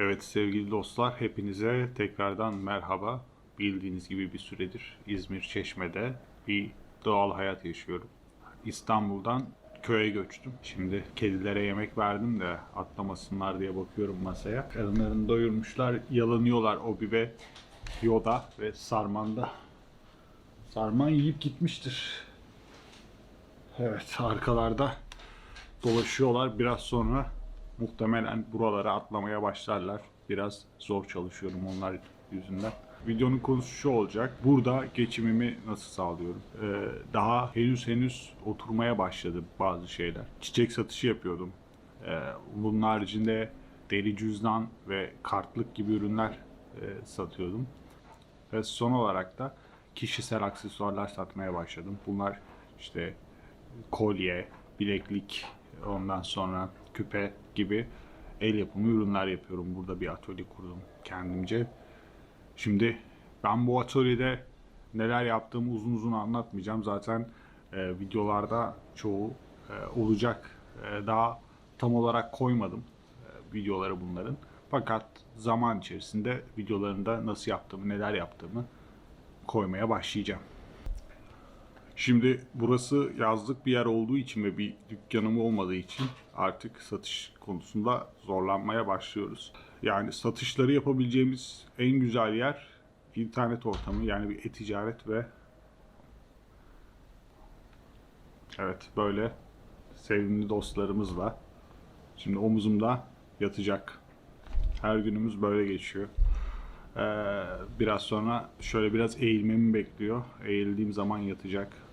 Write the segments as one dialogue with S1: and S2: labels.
S1: Evet sevgili dostlar hepinize tekrardan merhaba. Bildiğiniz gibi bir süredir İzmir Çeşme'de bir doğal hayat yaşıyorum. İstanbul'dan köye göçtüm. Şimdi kedilere yemek verdim de atlamasınlar diye bakıyorum masaya. Karınlarını doyurmuşlar, yalanıyorlar Obi ve Yoda ve Sarman'da. Sarman yiyip gitmiştir. Evet arkalarda dolaşıyorlar. Biraz sonra muhtemelen buralara atlamaya başlarlar. Biraz zor çalışıyorum onlar yüzünden. Videonun konusu şu olacak. Burada geçimimi nasıl sağlıyorum? Ee, daha henüz henüz oturmaya başladı bazı şeyler. Çiçek satışı yapıyordum. Ee, bunun haricinde deri cüzdan ve kartlık gibi ürünler e, satıyordum. Ve son olarak da kişisel aksesuarlar satmaya başladım. Bunlar işte kolye, bileklik, ondan sonra küpe gibi el yapımı ürünler yapıyorum. Burada bir atölye kurdum kendimce. Şimdi ben bu atölyede neler yaptığımı uzun uzun anlatmayacağım. Zaten e, videolarda çoğu e, olacak. E, daha tam olarak koymadım e, videoları bunların. Fakat zaman içerisinde videolarında nasıl yaptığımı, neler yaptığımı koymaya başlayacağım. Şimdi burası yazlık bir yer olduğu için ve bir dükkanım olmadığı için artık satış konusunda zorlanmaya başlıyoruz. Yani satışları yapabileceğimiz en güzel yer internet ortamı yani bir e-ticaret ve evet böyle sevimli dostlarımızla şimdi omuzumda yatacak. Her günümüz böyle geçiyor. Ee, biraz sonra şöyle biraz eğilmemi bekliyor. Eğildiğim zaman yatacak.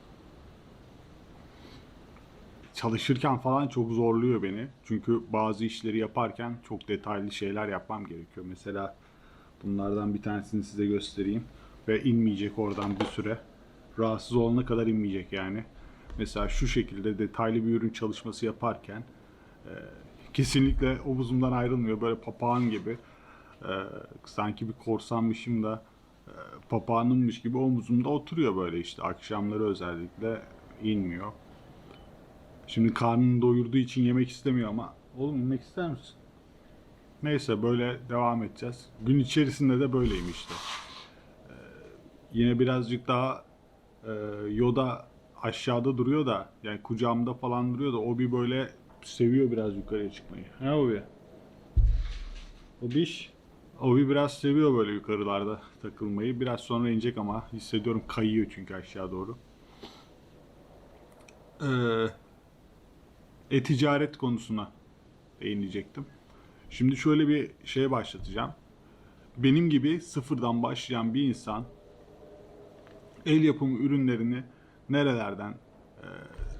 S1: Çalışırken falan çok zorluyor beni. Çünkü bazı işleri yaparken çok detaylı şeyler yapmam gerekiyor. Mesela bunlardan bir tanesini size göstereyim. Ve inmeyecek oradan bir süre. Rahatsız olana kadar inmeyecek yani. Mesela şu şekilde detaylı bir ürün çalışması yaparken e, kesinlikle omuzumdan ayrılmıyor. Böyle papağan gibi. E, sanki bir korsanmışım da e, papağanımmış gibi omuzumda oturuyor böyle işte. Akşamları özellikle inmiyor. Şimdi karnını doyurduğu için yemek istemiyor ama oğlum yemek ister misin? Neyse böyle devam edeceğiz. Gün içerisinde de böyleyim işte. Ee, yine birazcık daha e, Yoda aşağıda duruyor da yani kucağımda falan duruyor da o bir böyle seviyor biraz yukarıya çıkmayı. He Obi? Obiş? Obi biraz seviyor böyle yukarılarda takılmayı. Biraz sonra inecek ama hissediyorum kayıyor çünkü aşağı doğru. Eee e-ticaret konusuna değinecektim. Şimdi şöyle bir şeye başlatacağım. Benim gibi sıfırdan başlayan bir insan el yapımı ürünlerini nerelerden e,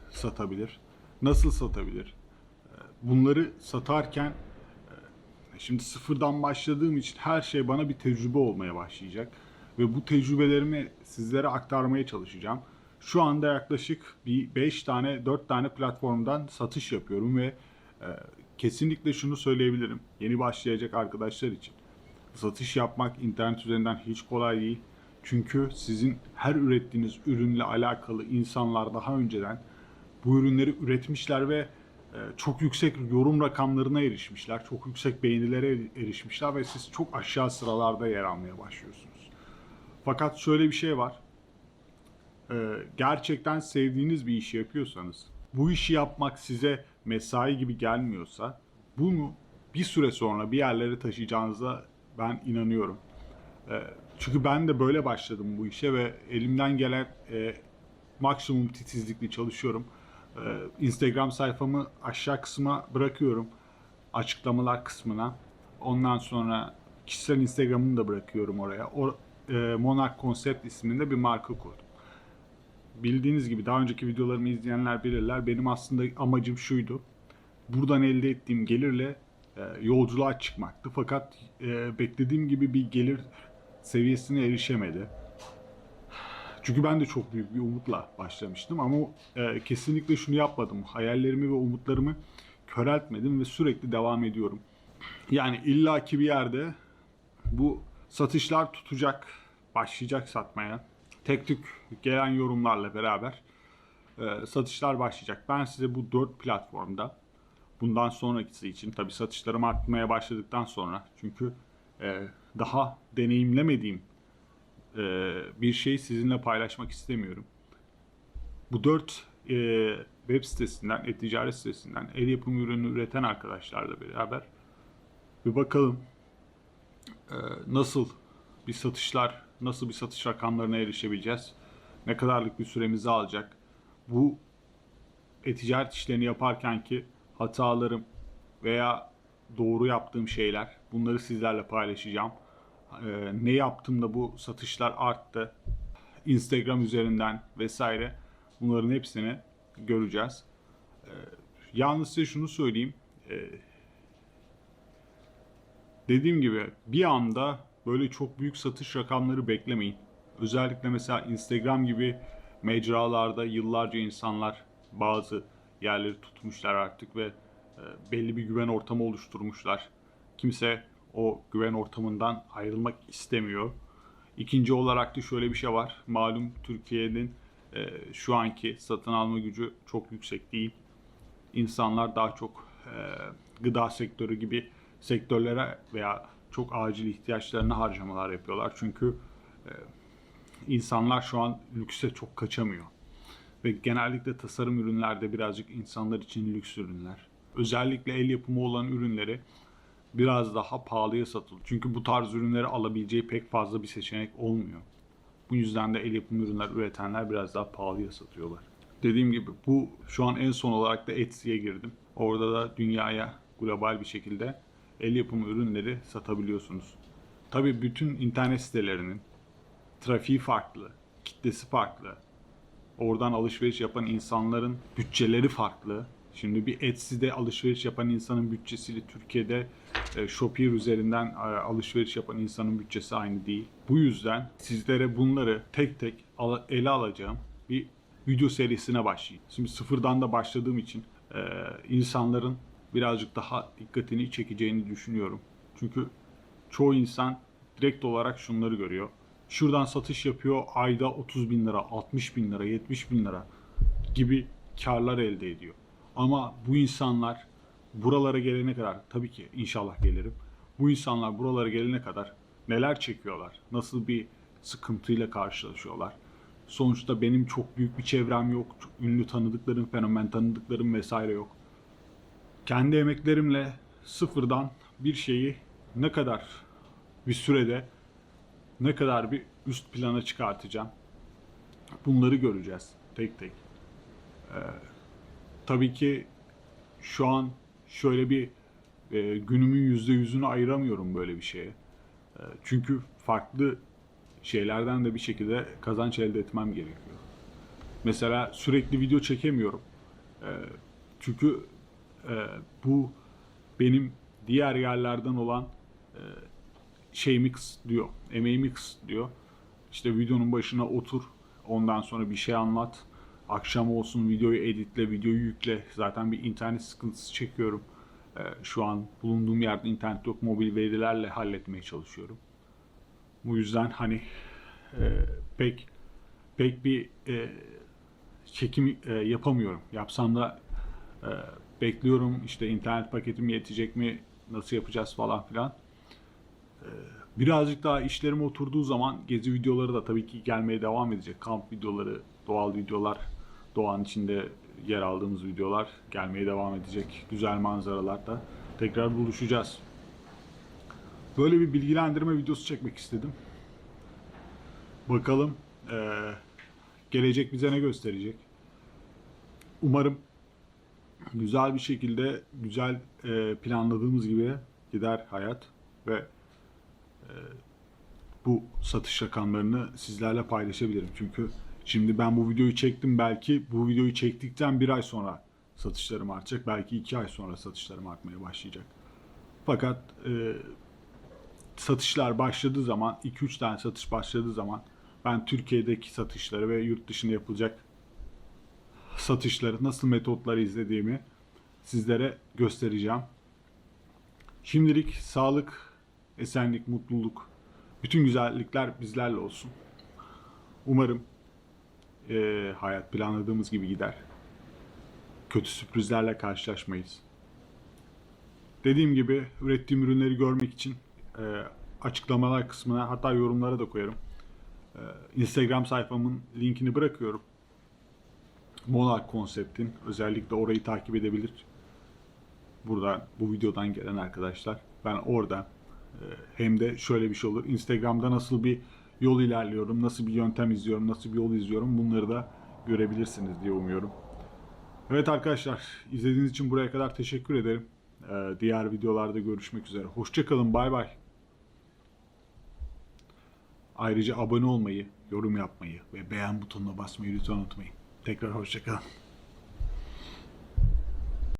S1: satabilir? Nasıl satabilir? E, bunları satarken e, şimdi sıfırdan başladığım için her şey bana bir tecrübe olmaya başlayacak ve bu tecrübelerimi sizlere aktarmaya çalışacağım. Şu anda yaklaşık bir 5 tane 4 tane platformdan satış yapıyorum ve e, kesinlikle şunu söyleyebilirim. Yeni başlayacak arkadaşlar için. Satış yapmak internet üzerinden hiç kolay değil. Çünkü sizin her ürettiğiniz ürünle alakalı insanlar daha önceden bu ürünleri üretmişler ve e, çok yüksek yorum rakamlarına erişmişler. Çok yüksek beğenilere erişmişler ve siz çok aşağı sıralarda yer almaya başlıyorsunuz. Fakat şöyle bir şey var gerçekten sevdiğiniz bir işi yapıyorsanız, bu işi yapmak size mesai gibi gelmiyorsa, bunu bir süre sonra bir yerlere taşıyacağınıza ben inanıyorum. E, çünkü ben de böyle başladım bu işe ve elimden gelen e, maksimum titizlikle çalışıyorum. E, Instagram sayfamı aşağı kısma bırakıyorum. Açıklamalar kısmına. Ondan sonra kişisel Instagram'ımı da bırakıyorum oraya. O, e, Monarch Concept isminde bir marka kurdum bildiğiniz gibi daha önceki videolarımı izleyenler bilirler. Benim aslında amacım şuydu. Buradan elde ettiğim gelirle e, yolculuğa çıkmaktı. Fakat e, beklediğim gibi bir gelir seviyesine erişemedi. Çünkü ben de çok büyük bir umutla başlamıştım ama e, kesinlikle şunu yapmadım. Hayallerimi ve umutlarımı köreltmedim ve sürekli devam ediyorum. Yani illaki bir yerde bu satışlar tutacak, başlayacak satmaya tek tük gelen yorumlarla beraber e, satışlar başlayacak. Ben size bu dört platformda bundan sonrakisi için tabi satışlarım artmaya başladıktan sonra çünkü e, daha deneyimlemediğim e, bir şeyi sizinle paylaşmak istemiyorum. Bu dört e, web sitesinden, e-ticaret sitesinden el yapımı ürünü üreten arkadaşlarla beraber bir bakalım e, nasıl bir satışlar, nasıl bir satış rakamlarına erişebileceğiz, ne kadarlık bir süremizi alacak, bu e-ticaret işlerini yaparken ki hatalarım veya doğru yaptığım şeyler bunları sizlerle paylaşacağım. Ee, ne yaptım da bu satışlar arttı. Instagram üzerinden vesaire bunların hepsini göreceğiz. Ee, yalnız size şunu söyleyeyim. Ee, dediğim gibi bir anda böyle çok büyük satış rakamları beklemeyin. Özellikle mesela Instagram gibi mecralarda yıllarca insanlar bazı yerleri tutmuşlar artık ve e, belli bir güven ortamı oluşturmuşlar. Kimse o güven ortamından ayrılmak istemiyor. İkinci olarak da şöyle bir şey var. Malum Türkiye'nin e, şu anki satın alma gücü çok yüksek değil. İnsanlar daha çok e, gıda sektörü gibi sektörlere veya çok acil ihtiyaçlarına harcamalar yapıyorlar. Çünkü e, insanlar şu an lükse çok kaçamıyor. Ve genellikle tasarım ürünlerde birazcık insanlar için lüks ürünler. Özellikle el yapımı olan ürünleri biraz daha pahalıya satılıyor. Çünkü bu tarz ürünleri alabileceği pek fazla bir seçenek olmuyor. Bu yüzden de el yapımı ürünler üretenler biraz daha pahalıya satıyorlar. Dediğim gibi bu şu an en son olarak da Etsy'ye girdim. Orada da dünyaya global bir şekilde el yapımı ürünleri satabiliyorsunuz. Tabii bütün internet sitelerinin trafiği farklı, kitlesi farklı. Oradan alışveriş yapan insanların bütçeleri farklı. Şimdi bir Etsy'de alışveriş yapan insanın bütçesiyle Türkiye'de e, Shopeer üzerinden e, alışveriş yapan insanın bütçesi aynı değil. Bu yüzden sizlere bunları tek tek ele alacağım bir video serisine başlayayım. Şimdi sıfırdan da başladığım için e, insanların birazcık daha dikkatini çekeceğini düşünüyorum. Çünkü çoğu insan direkt olarak şunları görüyor. Şuradan satış yapıyor ayda 30 bin lira, 60 bin lira, 70 bin lira gibi karlar elde ediyor. Ama bu insanlar buralara gelene kadar tabii ki inşallah gelirim. Bu insanlar buralara gelene kadar neler çekiyorlar? Nasıl bir sıkıntıyla karşılaşıyorlar? Sonuçta benim çok büyük bir çevrem yok. Ünlü tanıdıklarım, fenomen tanıdıklarım vesaire yok. Kendi emeklerimle sıfırdan bir şeyi ne kadar bir sürede ne kadar bir üst plana çıkartacağım. Bunları göreceğiz tek tek. Ee, tabii ki şu an şöyle bir e, günümün yüzde yüzünü ayıramıyorum böyle bir şeye. E, çünkü farklı şeylerden de bir şekilde kazanç elde etmem gerekiyor. Mesela sürekli video çekemiyorum. E, çünkü e, bu benim diğer yerlerden olan e, şeyimi kısıtlıyor, emeğimi kısıtlıyor. İşte videonun başına otur, ondan sonra bir şey anlat. Akşam olsun videoyu editle, videoyu yükle. Zaten bir internet sıkıntısı çekiyorum. Ee, şu an bulunduğum yerde internet yok, mobil verilerle halletmeye çalışıyorum. Bu yüzden hani e, pek pek bir e, çekim e, yapamıyorum. Yapsam da e, bekliyorum işte internet paketim yetecek mi, nasıl yapacağız falan filan. Birazcık daha işlerim oturduğu zaman gezi videoları da tabii ki gelmeye devam edecek. Kamp videoları, doğal videolar, doğanın içinde yer aldığımız videolar gelmeye devam edecek. Güzel manzaralarda tekrar buluşacağız. Böyle bir bilgilendirme videosu çekmek istedim. Bakalım eee, gelecek bize ne gösterecek. Umarım güzel bir şekilde, güzel eee, planladığımız gibi gider hayat ve bu satış rakamlarını sizlerle paylaşabilirim. Çünkü şimdi ben bu videoyu çektim belki bu videoyu çektikten bir ay sonra satışlarım artacak. Belki iki ay sonra satışlarım artmaya başlayacak. Fakat e, satışlar başladığı zaman 2-3 tane satış başladığı zaman ben Türkiye'deki satışları ve yurt dışında yapılacak satışları nasıl metotları izlediğimi sizlere göstereceğim. Şimdilik sağlık, esenlik, mutluluk, bütün güzellikler bizlerle olsun. Umarım eee, hayat planladığımız gibi gider. Kötü sürprizlerle karşılaşmayız. Dediğim gibi ürettiğim ürünleri görmek için e, açıklamalar kısmına hatta yorumlara da koyarım. E, Instagram sayfamın linkini bırakıyorum. Monarch konseptin özellikle orayı takip edebilir. Burada bu videodan gelen arkadaşlar ben orada e, hem de şöyle bir şey olur. Instagram'da nasıl bir yol ilerliyorum, nasıl bir yöntem izliyorum, nasıl bir yol izliyorum bunları da görebilirsiniz diye umuyorum. Evet arkadaşlar izlediğiniz için buraya kadar teşekkür ederim. Ee, diğer videolarda görüşmek üzere. Hoşçakalın bay bay. Ayrıca abone olmayı, yorum yapmayı ve beğen butonuna basmayı lütfen unutmayın. Tekrar hoşçakalın.